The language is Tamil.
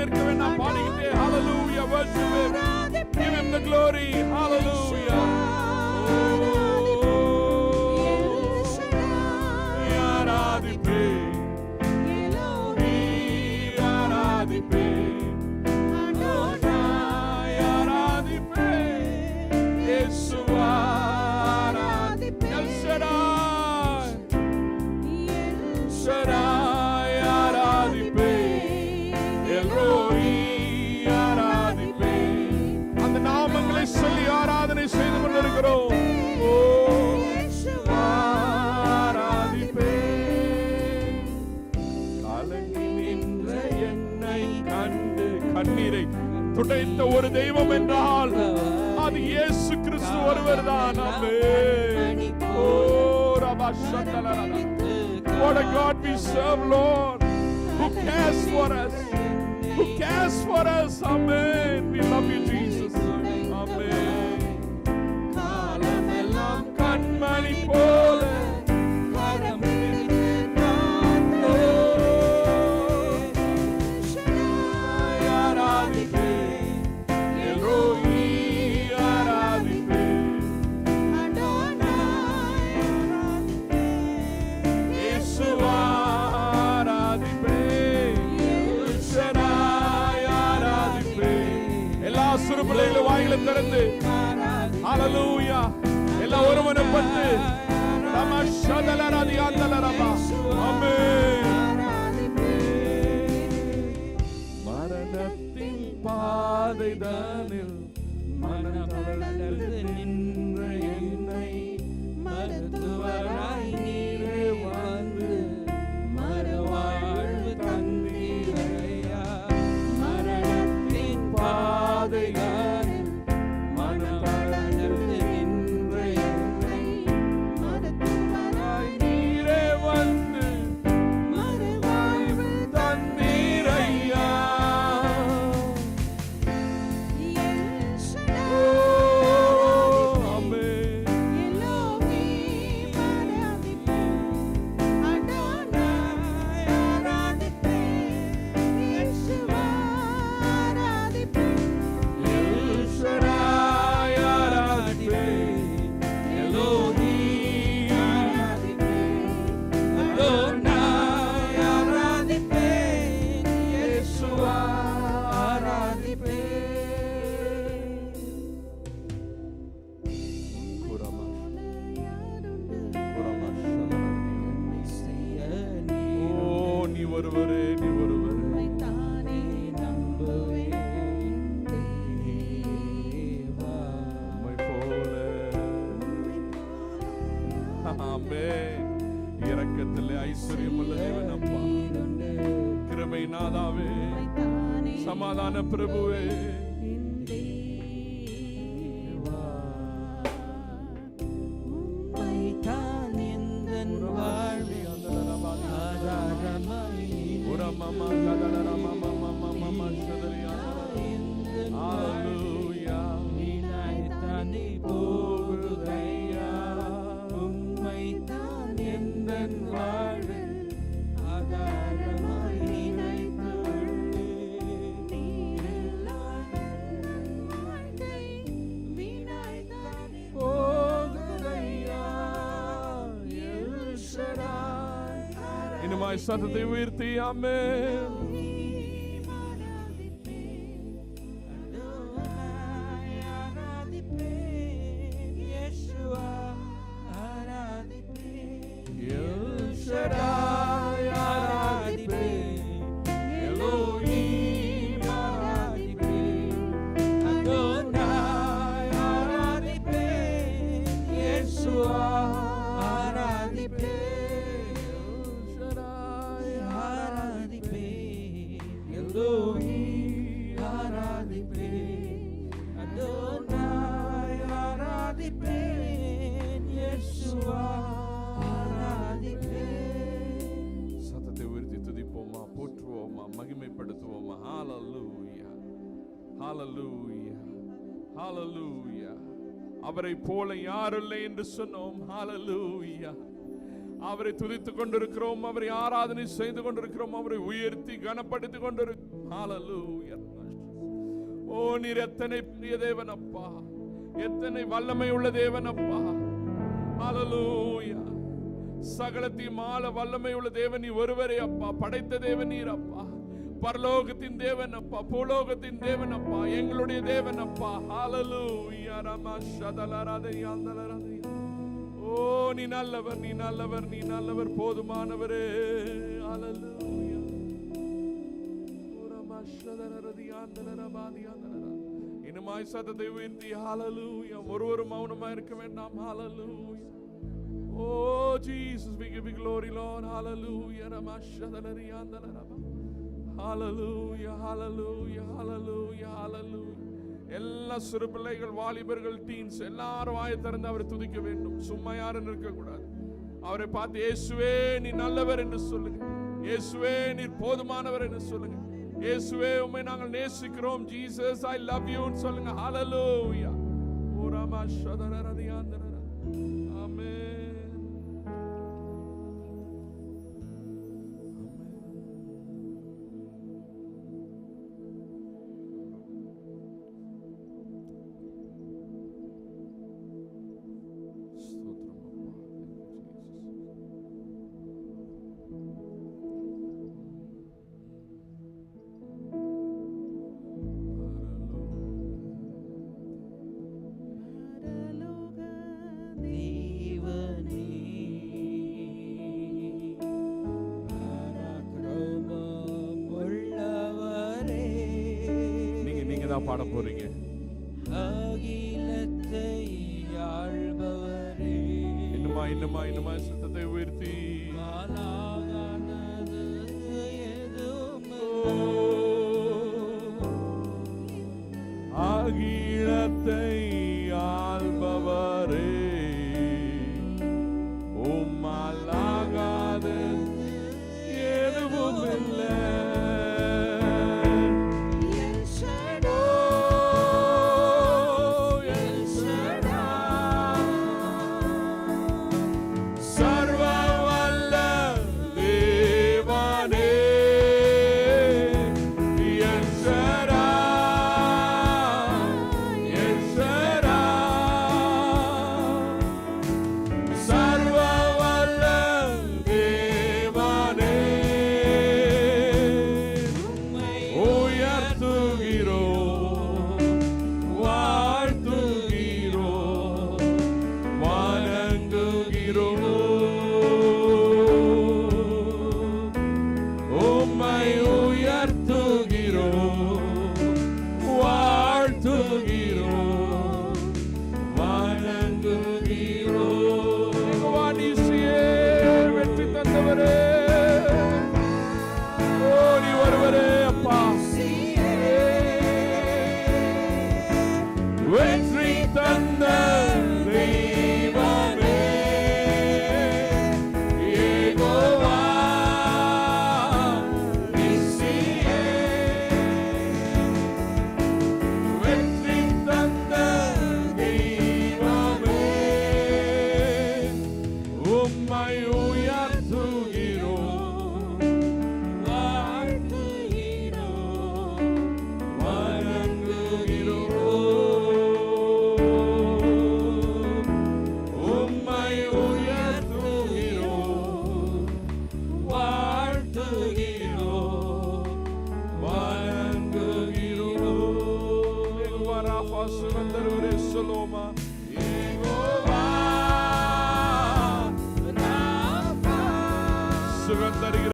நிற்க பாடிக்கிட்டே worship him. Give him the glory. Hallelujah. துடைத்த ஒரு தெய்வம் என்றால் அது இயேசு கிறிஸ்து ஒருவர் தான் What a God we serve, Lord, who cares for us, who cares for us. Amen. We love you, Jesus. Amen. கண்மணி போல சிறு பிள்ளைகளை வாயில திறந்து அலலூயா எல்லாம் ஒருமனப்பட்டு மரணத்தின் பாதைதானில் மனம் நாதாவே சமாதான பிரபுவே. mais santo de ir-te. Amém. ஹாலலூயா ஹாலலூயா அவரை போல யாரில்லை என்று சொன்னோம். ஹாலலூயா அவரை துதித்துக் கொண்டிருக்கிறோம். அவரை ஆராதனை செய்து கொண்டிருக்கிறோம். அவரை உயர்த்தி கனப்படுத்திக் கொண்டிருக்கிறோம். ஓ நீர் எத்தனை பெரிய தேவன் அப்பா. எத்தனை வல்லமை உள்ள தேவன் அப்பா. ஹாலலூயா சகலத்தையும் மால வல்லமை உள்ள தேவன் நீ ஒருவரே அப்பா. படைத்த தேவன் நீர் அப்பா. பரலோகத்தின் தேவன் அப்பா பூலோகத்தின் தேவன் அப்பா எங்களுடைய தேவன் அப்பா ஹாலலு ஓ நீ நல்லவர் நீ நல்லவர் நீ நல்லவர் போதுமானவரே. ஹாலலு இனிமாய் சத்தத்தை உயர்த்தி ஹalleluya ஒருவரும் மௌனமா இருக்க வேண்டாம். Hallelujah oh Jesus we give you glory lord. Hallelujah. ramashadalariyandalaraba hallelujah hallelujah hallelujah hallelujah. எல்லா சிறு பிள்ளைகள் வாலிபர்கள் டீன்ஸ் எல்லாரும் வாயை திறந்து அவரை துதிக்க வேண்டும். சும்மா யாரும் இருக்கக்கூடாது அவரை பார்த்து இயேசுவே நீ நல்லவர் என்று சொல்லுங்க. இயேசுவே நீ போதுமானவர் என்று சொல்லுங்க. இயேசுவே உம்மை நாங்கள் நேசிக்கிறோம். ஜீசஸ் ஐ லவ் யூன்னு சொல்லுங்க. ஹalleluya ஓராமா சதரர தான் பாட போறீங்க? இன்னுமா இன்னுமா இன்னுமா சத்தத்தை உயர்த்தி. Wait.